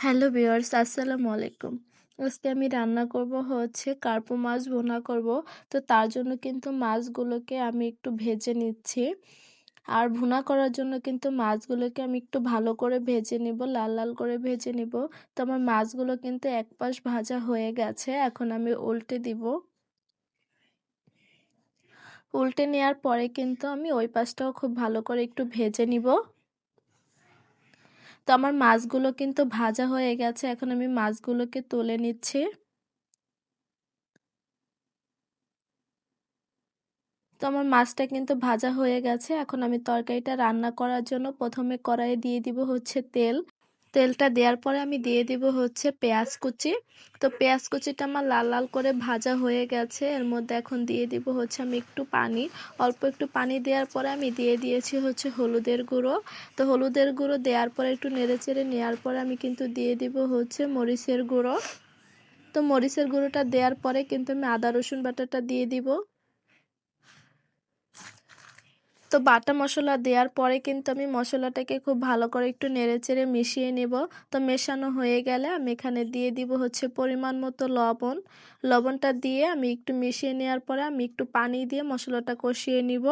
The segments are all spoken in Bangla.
হ্যালো ভিউয়ার্স, আসসালামু আলাইকুম। আজকে আমি রান্না করব হচ্ছে কার্পো মাছ ভুনা করব। তো তার জন্য কিন্তু মাছগুলোকে আমি একটু ভেজে নিচ্ছি। আর ভুনা করার জন্য কিন্তু মাছগুলোকে আমি একটু ভালো করে ভেজে নিব, লাল লাল করে ভেজে নিব। তো আমার মাছগুলো কিন্তু এক পাশ ভাজা হয়ে গেছে, এখন আমি উল্টে দিব। উল্টে নেওয়ার পরে কিন্তু আমি ওই পাশটাও খুব ভালো করে একটু ভেজে নিব। তো আমার মাছগুলো কিন্তু ভাজা হয়ে গেছে, এখন আমি মাছগুলোকে তুলে নিচ্ছি। তো আমার মাছটা কিন্তু ভাজা হয়ে গেছে, এখন আমি তরকারিটা রান্না করার জন্য প্রথমে কড়াইয়ে দিয়ে দিব হচ্ছে তেল। তেলটা দেওয়ার পরে আমি দিয়ে দিব হচ্ছে পেঁয়াজ কুচি। তো পেঁয়াজ কুচিটা আমার লাল লাল করে ভাজা হয়ে গেছে। এর মধ্যে এখন দিয়ে দিব হচ্ছে আমি একটু পানি। অল্প একটু পানি দেওয়ার পরে আমি দিয়ে দিয়েছি হচ্ছে হলুদের গুঁড়ো। তো হলুদের গুঁড়ো দেওয়ার পরে একটু নেড়ে চেড়ে নেওয়ার পরে আমি কিন্তু দিয়ে দিব হচ্ছে মরিচের গুঁড়ো। তো মরিচের গুঁড়োটা দেওয়ার পরে কিন্তু আমি আদা রসুন বাটাটা দিয়ে দিব। তো বাটা মশলা দেওয়ার পরে কিন্তু আমি মশলাটাকে খুব ভালো করে একটু নেড়েচেড়ে মিশিয়ে নেব। তো মেশানো হয়ে গেলে আমি এখানে দিয়ে দিব হচ্ছে পরিমাণ মতো লবণ। লবণটা দিয়ে আমি একটু মিশিয়ে নেওয়ার পরে আমি একটু পানি দিয়ে মশলাটা কষিয়ে নিব।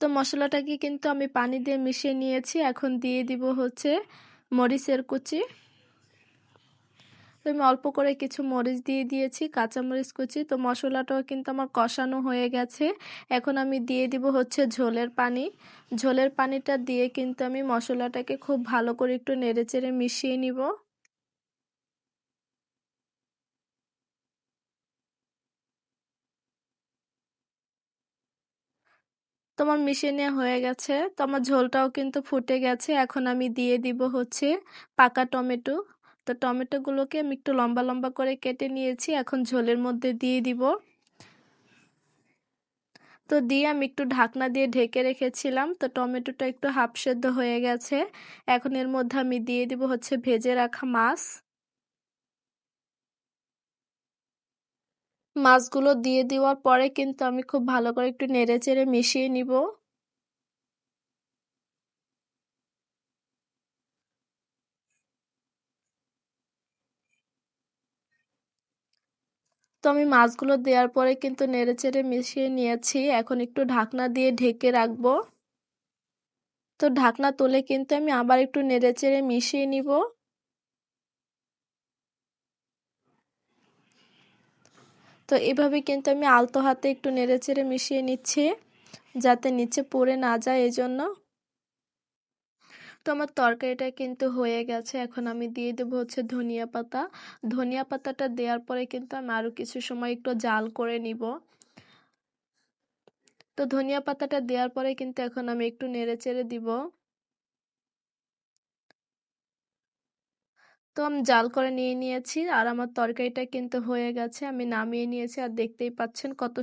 তো মশলাটাকে কিন্তু আমি পানি দিয়ে মিশিয়ে নিয়েছি। এখন দিয়ে দিব হচ্ছে মরিচের কুচি। তো আমি অল্প করে কিছু মরিচ দিয়ে দিয়েছি, কাঁচামরিচ কুচি। তো মশলাটাও কিন্তু আমার কষানো হয়ে গেছে। এখন আমি দিয়ে দিব হচ্ছে ঝোলের পানি। ঝোলের পানিটা দিয়ে কিন্তু আমি মশলাটাকে খুব ভালো করে একটু নেড়েচেড়ে মিশিয়ে নিব। তোমার মিশিয়ে নেওয়া হয়ে গেছে। তো আমার ঝোলটাও কিন্তু ফুটে গেছে। এখন আমি দিয়ে দিব হচ্ছে পাকা টমেটো। তো টমেটোগুলোকে আমি একটু লম্বা লম্বা করে কেটে নিয়েছি, এখন ঝোলের মধ্যে দিয়ে দিব। তো দিয়ে আমি একটু ঢাকনা দিয়ে ঢেকে রেখেছিলাম, তো টমেটোটা একটু হাফ সেদ্ধ হয়ে গেছে। এখন এর মধ্যে আমি দিয়ে দিব হচ্ছে ভেজে রাখা মাছ। মাছগুলো দিয়ে দেওয়ার পরে কিন্তু আমি খুব ভালো করে একটু নেড়ে চেড়ে মিশিয়ে নিব। তো আমি মাছগুলো দেওয়ার পরে কিন্তু নেড়েচেড়ে মিশিয়ে নিয়েছি। এখন একটু ঢাকনা দিয়ে ঢেকে রাখব। তো ঢাকনা তুলে কিন্তু আমি আবার একটু নেড়েচেড়ে মিশিয়ে নিব। তো এভাবে কিন্তু আমি আলতো হাতে একটু নেড়েচেড়ে মিশিয়ে নিচ্ছি, যাতে নিচে পড়ে না যায় এজন্য। তো আমার তরকারিটা কিন্তু হয়ে গেছে। এখন আমি দিয়ে দেবো হচ্ছে ধনিয়া পাতা। ধনিয়া পাতাটা দেওয়ার পরে কিন্তু আমি আরও কিছু সময় একটু জাল করে নিব। তো ধনিয়া পাতাটা দেওয়ার পরে কিন্তু এখন আমি একটু নেড়ে চেড়ে দিব। তো আমি জাল করে নিয়ে নিয়েছি আর আমার তরকারিটা কিন্তু হয়ে গেছে। আমি নামিয়ে নিয়েছি আর দেখতেই পাচ্ছেন কত